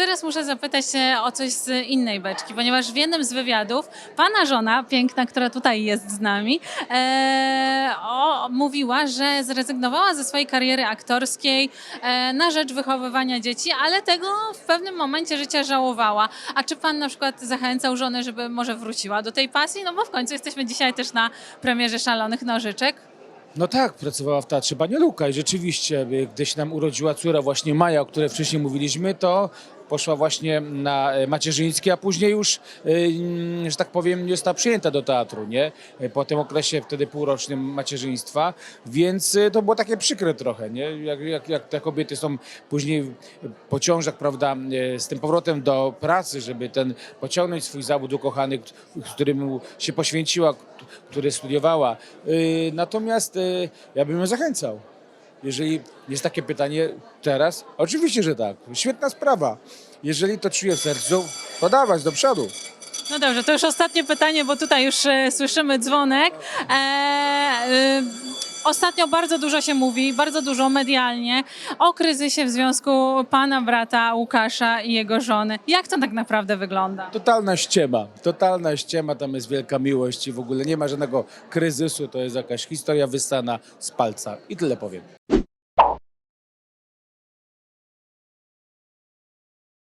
teraz muszę zapytać się o coś z innej beczki, ponieważ w jednym z wywiadów pana żona, piękna, która tutaj jest z nami, e, o, mówiła, że zrezygnowała ze swojej kariery aktorskiej e, na rzecz wychowywania dzieci, ale tego w pewnym momencie życia żałowała. A czy pan na przykład zachęcał żonę, żeby może wróciła do tej pasji? No bo w końcu jesteśmy dzisiaj też na premierze Szalonych Nożyczek. No tak, pracowała w Teatrze Banialuka i rzeczywiście, y, gdy się nam urodziła córa właśnie Maja, o której wcześniej mówiliśmy, to poszła właśnie na e, macierzyńskie, a później już, y, mm, że tak powiem, nie została przyjęta do teatru, nie? Y, Po tym okresie wtedy półrocznym macierzyństwa, więc to było takie przykre trochę, nie? Jak, jak, jak te kobiety są później po ciążach, prawda, z tym powrotem do pracy, żeby ten pociągnąć swój zawód ukochany, którym się poświęciła, który studiowała. Natomiast ja bym ją zachęcał. Jeżeli jest takie pytanie teraz, oczywiście, że tak. Świetna sprawa. Jeżeli to czuje w sercu, to dawać do przodu. No dobrze, to już ostatnie pytanie, bo tutaj już e, słyszymy dzwonek. E, e, ostatnio bardzo dużo się mówi, bardzo dużo medialnie o kryzysie w związku pana brata Łukasza i jego żony. Jak to tak naprawdę wygląda? Totalna ściema. Totalna ściema, tam jest wielka miłość i w ogóle nie ma żadnego kryzysu. To jest jakaś historia wyssana z palca. I tyle powiem.